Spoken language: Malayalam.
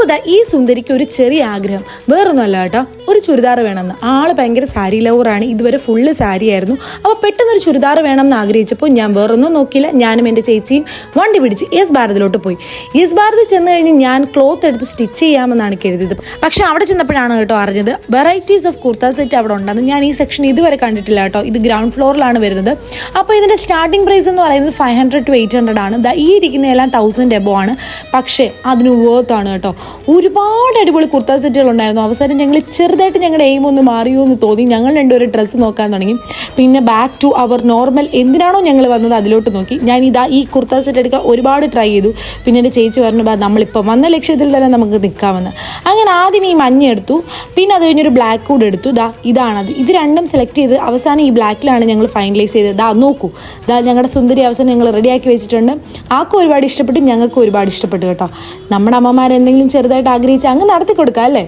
അപ്പോൾ ഈ സുന്ദരിക്ക് ഒരു ചെറിയ ആഗ്രഹം. വേറൊന്നുമല്ല കേട്ടോ. ഒരു ചുരിദാർ വേണമെന്ന്. ആൾ ഭയങ്കര സാരി ലവറാണ്. ഇതുവരെ ഫുള്ള് സാരി ആയിരുന്നു. അപ്പോൾ പെട്ടെന്ന് ഒരു ചുരിദാർ വേണം എന്ന് ആഗ്രഹിച്ചപ്പോൾ ഞാൻ വേറൊന്നും നോക്കിയില്ല. ഞാനും എന്റെ ചേച്ചിയും വണ്ടി പിടിച്ച് യെസ് ഭാരതിലോട്ട് പോയി. യെസ് ഭാരതി ചെന്ന് കഴിഞ്ഞ് ഞാൻ ക്ലോത്ത് എടുത്ത് സ്റ്റിച്ച് ചെയ്യാമെന്നാണ് കരുതിയത്. പക്ഷെ അവിടെ ചെന്നപ്പോഴാണ് കേട്ടോ അറിഞ്ഞത്. വെറൈറ്റീസ് ഓഫ് കുർത്ത സെറ്റ് അവിടെ ഉണ്ടെന്ന്. ഞാൻ ഈ സെക്ഷൻ ഇതുവരെ കണ്ടിട്ടില്ല കേട്ടോ. ഇത് ഗ്രൗണ്ട് ഫ്ലോറിലാണ് വരുന്നത്. അപ്പോൾ ഇതിന്റെ സ്റ്റാർട്ടിംഗ് പ്രൈസ് എന്ന് പറയുന്നത് five hundred to eight hundred ആണ്. ഈ ഇരിക്കുന്ന എല്ലാം തൗസൻഡ് എബോ ആണ്. പക്ഷേ അതിന് വേർത്ത് ആണ് കേട്ടോ. ഒരുപാട് അടിപൊളി കുർത്ത സെറ്റുകൾ ഉണ്ടായിരുന്നു. അവസാനം ഞങ്ങൾ ചെറുതായിട്ട് ഞങ്ങളുടെ എയിം ഒന്ന് മാറിയോ എന്ന് തോന്നി. ഞങ്ങൾ രണ്ടുപേരും ഡ്രസ്സ് നോക്കാൻ തുടങ്ങി. പിന്നെ ബാക്ക് ടു അവർ നോർമൽ എന്തിനാണോ ഞങ്ങൾ വന്നത് അതിലോട്ട് നോക്കി. ഞാൻ ഇതാ ഈ കുർത്ത സെറ്റ് എടുക്കാൻ ഒരുപാട് ട്രൈ ചെയ്തു. പിന്നെ എന്റെ ചേച്ചി പറഞ്ഞു ബാ നമ്മളിപ്പോൾ വന്ന ലക്ഷ്യത്തിൽ തന്നെ നമുക്ക് നിൽക്കാമെന്ന് അങ്ങനെ ആദ്യം ഈ മഞ്ഞ എടുത്തു. പിന്നെ അത് കഴിഞ്ഞൊരു ബ്ലാക്ക് കൂടെ എടുത്തു. ദാ ഇതാണത്. ഇത് രണ്ടും സെലക്ട് ചെയ്ത് അവസാനം ഈ ബ്ലാക്കിലാണ് ഞങ്ങൾ ഫൈനലൈസ് ചെയ്തത്. ദാ നോക്കൂ. ദാ ഞങ്ങളുടെ സുന്ദരി അവസാനം ഞങ്ങൾ റെഡിയാക്കി വെച്ചിട്ടുണ്ട്. ആക്കും ഒരുപാട് ഇഷ്ടപ്പെട്ടു ഞങ്ങൾക്കും ഒരുപാട് ഇഷ്ടപ്പെട്ടു കേട്ടോ. നമ്മുടെ അമ്മമാർ എന്തെങ്കിലും ചെറുതായിട്ട് ആഗ്രഹിച്ച് അങ്ങ് നടത്തി കൊടുക്കാം അല്ലേ?